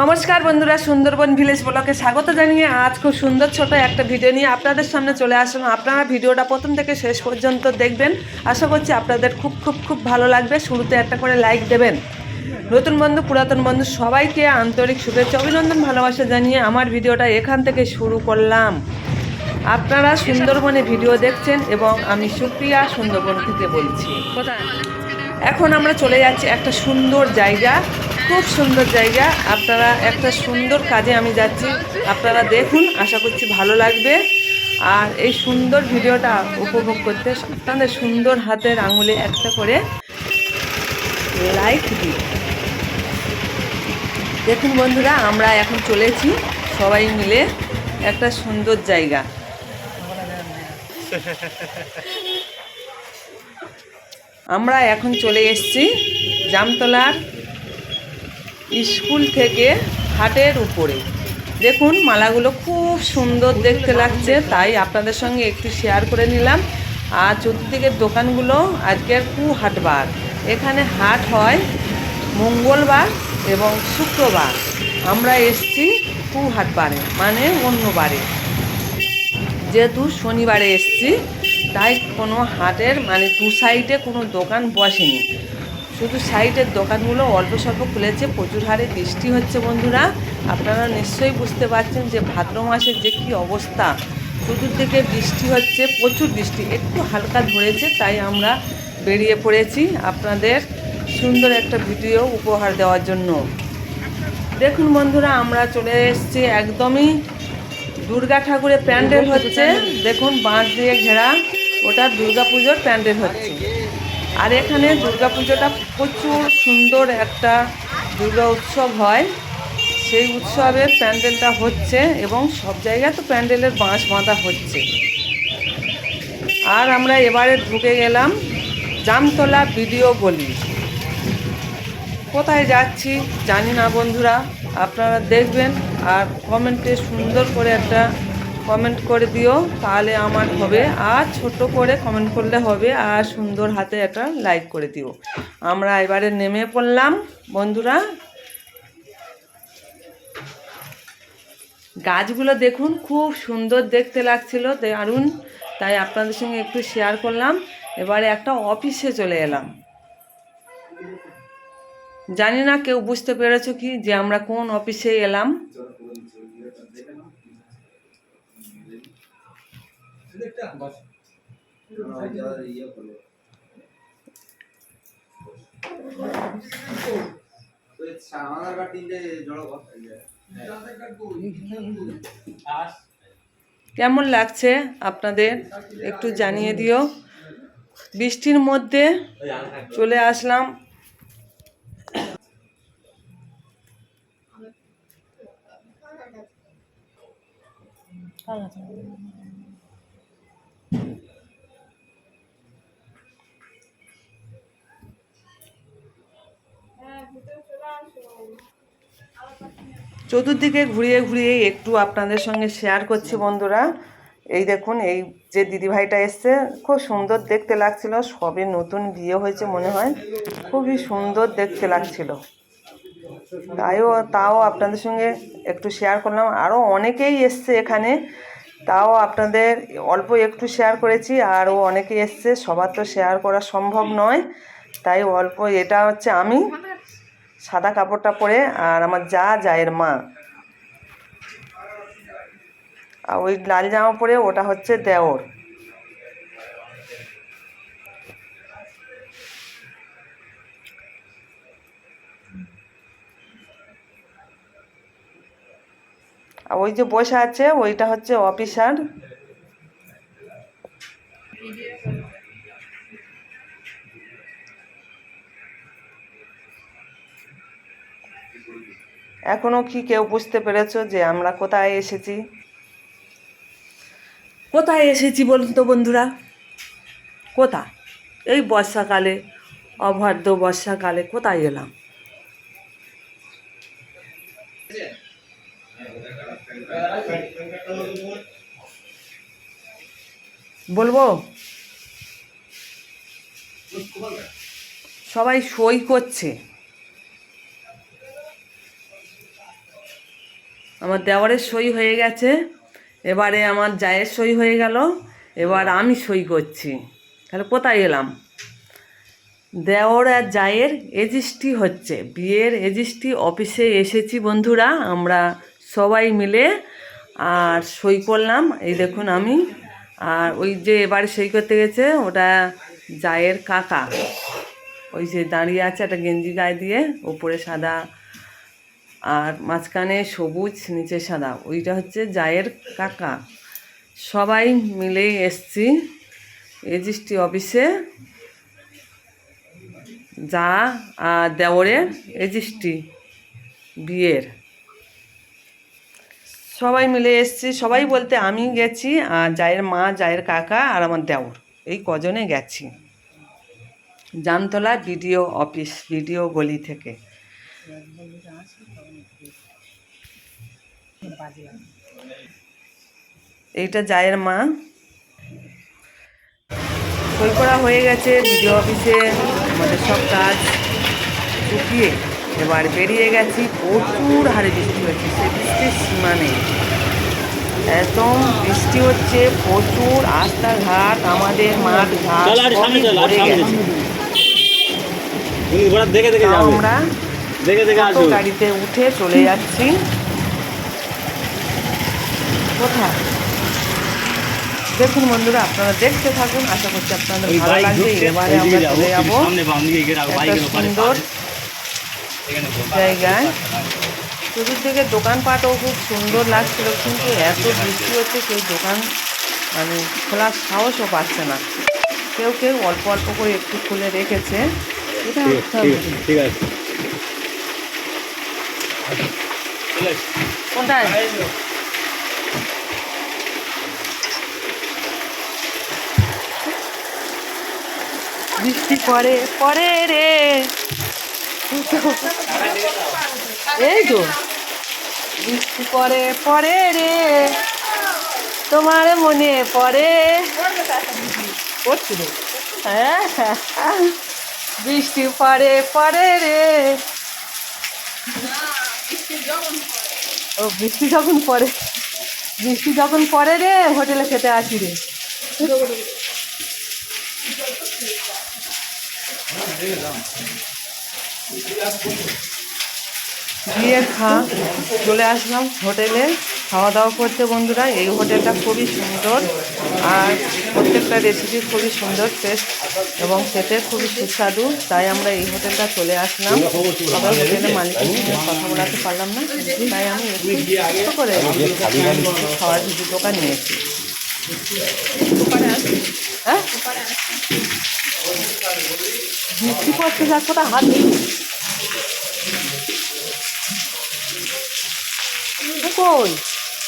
নমস্কার বন্ধুরা, সুন্দরবন ভিলেজ ব্লকে স্বাগত জানিয়ে আজ খুব সুন্দর ছোট একটা ভিডিও নিয়ে আপনাদের সামনে চলে আসলাম। আপনারা ভিডিওটা প্রথম থেকে শেষ পর্যন্ত দেখবেন। আশা করছি আপনাদের খুব খুব খুব ভালো লাগবে। শুরুতে একটা করে লাইক দেবেন। নতুন বন্ধু, পুরাতন বন্ধু, সবাইকে আন্তরিক শুভেচ্ছা, অভিনন্দন, ভালোবাসা জানিয়ে আমার ভিডিওটা এখান থেকে শুরু করলাম। আপনারা সুন্দরবনে ভিডিও দেখছেন এবং আমি সুপ্রিয়া সুন্দরবন থেকে বলছি। এখন আমরা চলে যাচ্ছি একটা সুন্দর জায়গা, খুব সুন্দর জায়গা। আপনারা একটা সুন্দর কাজে আমি যাচ্ছি, আপনারা দেখুন, আশা করছি ভালো লাগবে। আর এই সুন্দর ভিডিওটা উপভোগ করতে আপনাদের সুন্দর হাতের আঙুলে একটা করে লাইক দিন। দেখুন বন্ধুরা, আমরা এখন চলেছি সবাই মিলে একটা সুন্দর জায়গা। আমরা এখন চলে এসেছি জামতলার স্কুল থেকে হাটের উপরে। দেখুন, মালাগুলো খুব সুন্দর দেখতে লাগছে, তাই আপনাদের সঙ্গে একটু শেয়ার করে নিলাম। আর চতুর্দিকের দোকানগুলো আজকের কু হাটবার এখানে হাট হয় মঙ্গলবার এবং শুক্রবার। আমরা এসছি কু হাটবারে মানে অন্যবারে যেহেতু শনিবারে এসছি তাই কোনো হাটের মানে দু সাইডে কোনো দোকান বসেনি। শুধু সাইডের দোকানগুলো অল্প স্বল্প খুলেছে, প্রচুর হারে বৃষ্টি হচ্ছে বন্ধুরা। আপনারা নিশ্চয়ই বুঝতে পারছেন যে ভাদ্র মাসের যে কী অবস্থা। চতুর্দিকে বৃষ্টি হচ্ছে, প্রচুর বৃষ্টি, একটু হালকা ধরেছে, তাই আমরা বেরিয়ে পড়েছি আপনাদের সুন্দর একটা ভিডিও উপহার দেওয়ার জন্য। দেখুন বন্ধুরা, আমরা চলে এসেছি একদমই দুর্গা ঠাকুরের প্যান্ডেল হচ্ছে। দেখুন বাঁশ দিয়ে ঘেরা। ওটা পুজোর প্যান্ডেল হচ্ছে। আর এখানে পুজোটা প্রচুর সুন্দর একটা দুর্গা উৎসব হয়। সেই উৎসবের প্যান্ডেলটা হচ্ছে এবং সব জায়গায় তো প্যান্ডেলের বাঁশ বাঁধা হচ্ছে। আর আমরা এবারে ঢুকে গেলাম জামতলা ভিডিও গলি। কোথায় যাচ্ছি জানি না বন্ধুরা, আপনারা দেখবেন আর কমেন্টে সুন্দর করে একটা কমেন্ট করে দিও, তাহলে আমার হবে। আর ছোট করে কমেন্ট করলে হবে, আর সুন্দর হাতে একটা লাইক করে দিও। আমরা এবারে নেমে পড়লাম, বন্ধুরা। গাছগুলো দেখুন, খুব সুন্দর দেখতে লাগছিল, দারুণ। তাই আপনাদের সঙ্গে একটু শেয়ার করলাম। এবারে একটা অফিসে চলে এলাম। জানি না কেউ বুঝতে পেরেছ কি, যে আমরা কোন অফিসে এলাম। কেমন লাগছে আপনাদের? একটু জানিয়ে দিও। বৃষ্টির মধ্যে চলে আসলাম। চতুর্দিকে ঘুরিয়ে ঘুরিয়ে একটু আপনাদের সঙ্গে শেয়ার করছি বন্ধুরা। এই দেখুন, এই যে দিদিভাইটা এসছে, খুব সুন্দর দেখতে লাগছিল। সবে নতুন বিয়ে হয়েছে মনে হয়। খুবই সুন্দর দেখতে লাগছিল। তাইও, তাও আপনাদের সঙ্গে একটু শেয়ার করলাম। আরও অনেকেই এসছে এখানে। তাও আপনাদের অল্প একটু শেয়ার করেছি। আরও অনেকেই এসছে। সবার তো শেয়ার করা সম্ভব নয়। তাই অল্প, এটা হচ্ছে আমি। সাদা কাপড়টা পরে আর আমার যা জায়ের মা। আর ওই লাল জামা পরে ওটা হচ্ছে দেওর। আর ওই যে বসে আছে, ওইটা হচ্ছে অফিসার। এখনও কি কেউ বুঝতে পেরেছ যে আমরা কোথায় এসেছি? কোথায় এসেছি বলুন তো বন্ধুরা? কোথা এই বর্ষাকালে অভাদ্র বর্ষাকালে কোথায় এলাম? বলব? সবাই সই করছে। আমার দেওয়ারের সই হয়ে গেছে। এবারে আমার জায়ের সই হয়ে গেল। এবার আমি সই করছি। তাহলে কোথায় এলাম? দেওর আর জায়ের রেজিস্ট্রি হচ্ছে। বিয়ের রেজিস্ট্রি অফিসে এসেছি বন্ধুরা, আমরা সবাই মিলে। আর সই করলাম, এই দেখুন আমি। আর ওই যে এবারে সই করতে গেছে, ওটা জায়ের কাকা। ওই যে দাঁড়িয়ে আছে একটা গেঞ্জি গায়ে দিয়ে, ওপরে সাদা আর মাঝখানে সবুজ, নিচে সাদা। ওইটা হচ্ছে জায়ের কাকা। সবাই মিলে এসছি রেজিস্ট্রি অফিসে। যা আর দেওরের রেজিস্ট্রি বিয়ের। সবাই মিলে এসছি। সবাই বলতে আমি গেছি আর জায়ের মা, জায়ের কাকা আর আমার দেওর। এই কজনে গেছি। জামতলা বিডিও অফিস, বিডিও গলি থেকে। এইটা জায়ের মা। সই করা হয়ে গেছে বিডিও অফিসে। আমাদের সব কাজ চুকিয়ে এবার বেরিয়ে গেছি। প্রচুর হারে বৃষ্টি হচ্ছে সে বৃষ্টির সীমা নেই। একদম বৃষ্টি হচ্ছে প্রচুর রাস্তাঘাট আমাদের মাঠ ঘাট ভরে গেছে। আমরা দেখে গাড়িতে উঠে চলে যাচ্ছি। কোথায়? দেখুন বন্ধুরা আপনারা দেখতে থাকুন। আশা করছি আপনাদের ভালো লাগবে। এবারে আমরা চলে যাব। সুন্দর জায়গায়। চতুর্দিকে দোকানপাটও খুব সুন্দর লাগছিল কিন্তু এত বৃষ্টি হচ্ছে কেউ দোকান মানে খোলার সাহসও পাচ্ছে না। কেউ কেউ অল্প অল্প করে একটু খুলে রেখেছে। এটা ঠিক আছে। কোনটায় বৃষ্টি পরে পরে রে এই তো বৃষ্টি পরে পরে রে তোমার মনে পড়ে পড়ছিল হ্যাঁ বৃষ্টি পরে পরে রে ও, বৃষ্টি যখন পরে বৃষ্টি যখন পরে রে, হোটেলে খেতে আসি রে। গিয়ে খা, চলে আসলাম হোটেলে। খাওয়া দাওয়া করতে বন্ধুরা। এই হোটেলটা খুবই সুন্দর। আর প্রত্যেকটা রেসিপি খুবই সুন্দর টেস্ট এবং খেতে খুবই সুস্বাদু। তাই আমরা এই হোটেলটা চলে আসলাম। তবে হোটেলের মালিকের সঙ্গে কথা বলাতে পারলাম না। তাই আমি একটু করে খাওয়ার দোকান নিয়েছি। হ্যাঁ? হাত কই?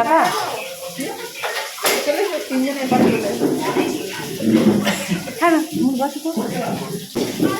দেখা হ্যাঁ না বসো তো হ্যাঁ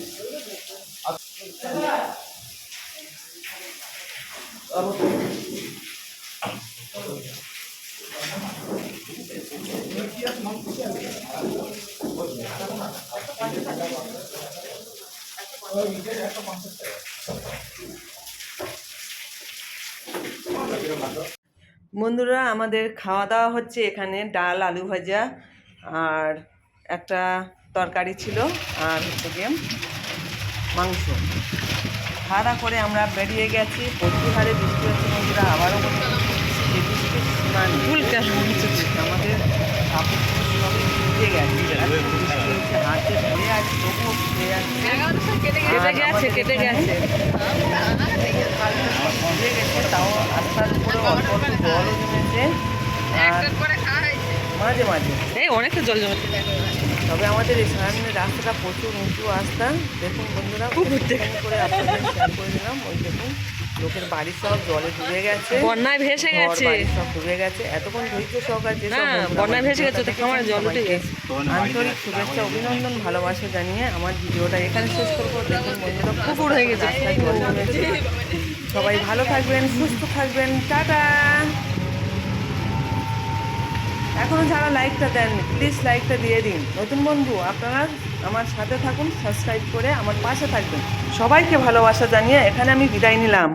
বন্ধুরা, আমাদের খাওয়া দাওয়া হচ্ছে এখানে, ডাল, আলু ভাজা আর একটা তরকারি ছিল আর হচ্ছে গিয়ে মাংস। খাওয়া দাওয়া করে আমরা বেরিয়ে গেছি। প্রচুর হারে বৃষ্টি হচ্ছে বন্ধুরা আবারও বৃষ্টির সীমা আমাদের কাপড় সবই ভিজে গেছে। এত বৃষ্টি হচ্ছে, হাতে ধরে আছে তবুও ভিজে যাচ্ছে। কেটে গেছে ভিজে তাও রাস্তার উপরে অল্প অল্প জলও জমেছে। মাঝে মাঝে। এই অনেকটা জল জমেছে। তবে আমাদের এই সামনের রাস্তাটা প্রচুর উঁচু রাস্তা। দেখুন বন্ধুরা খুব করে আপনাদের করে দিলাম ওই দেখুন লোকের বাড়ি সব জলে ডুবে গেছে। বন্যায় ভেসে গেছে। সব ডুবে গেছে। এতক্ষণ ধৈর্য সহকার যে বন্যায় ভেসে গেছে, তো খামারে জল উঠে গেছে। আন্তরিক শুভেচ্ছা অভিনন্দন ভালোবাসা জানিয়ে আমার ভিডিওটা এখানে শেষ করব। দেখুন বন্ধুরা পুকুর হয়ে গেছে। সবাই ভালো থাকবেন সুস্থ থাকবেন। টাটা! এখনও যারা লাইকটা দেননি প্লিজ লাইকটা দিয়ে দিন। নতুন বন্ধু, আপনারা আমার সাথে থাকুন সাবস্ক্রাইব করে আমার পাশে থাকবেন। সবাইকে ভালোবাসা জানিয়ে এখানে আমি বিদায় নিলাম।